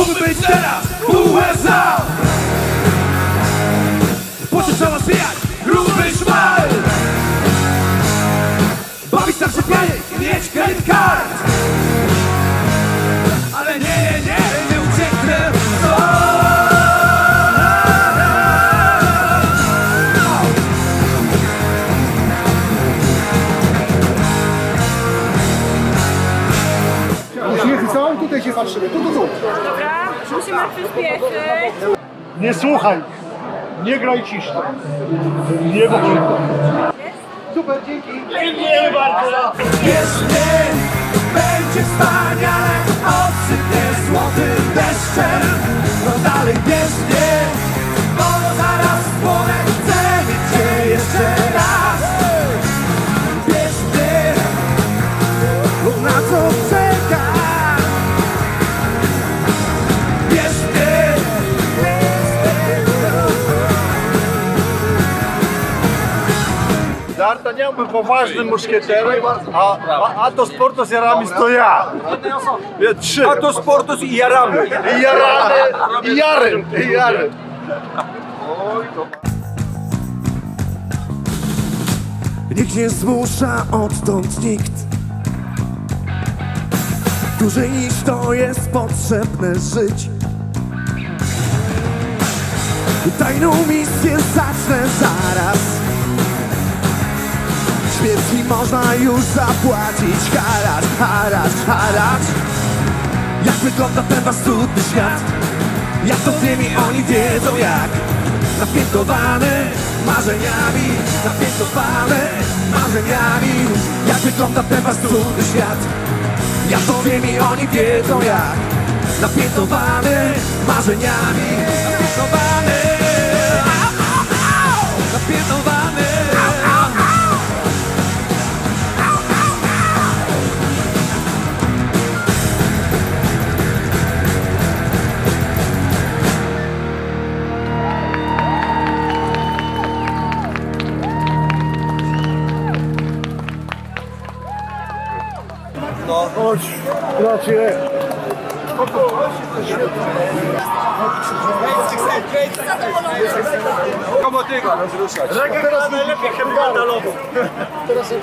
Mógłby być teraz USA Po co trzeba zbijać gruby szmal. Bawić tam się pianek, mieć credit card. Tutaj się patrzymy, tu, tu, tu. Dobra, musimy przyspieszyć. Nie słuchaj. Nie graj ciszno. Nie wolno. Super, dzięki. Dziękujemy bardzo. Wierzcie, będzie wspaniale Odsypnie złotym deszczem No dalej wierzcie D'Artagnan był poważnym muszkieterem, a, a Atos Portos i Aramis to ja. Ja trzy. Atos, Portos i Jaramy. I Jarany, i Jaryn, i Jaryn. Nikt nie zmusza odtąd nikt Dłużej niż to jest potrzebne żyć Tajną misję zacznę zaraz Śmierci można już zapłacić. Haracz, haracz, haracz Jak wygląda ten wasz cudny świat? Jak to wiem i oni wiedzą jak? Napiętowany marzeniami Napiętowany marzeniami. Jak wygląda ten wasz cudny świat? Ja to wiem i oni wiedzą jak? Napiętowany marzeniami Napiętowany Chodź, bracie. Komotywa rozruszać. Teraz najlepiej lodu. Teraz jak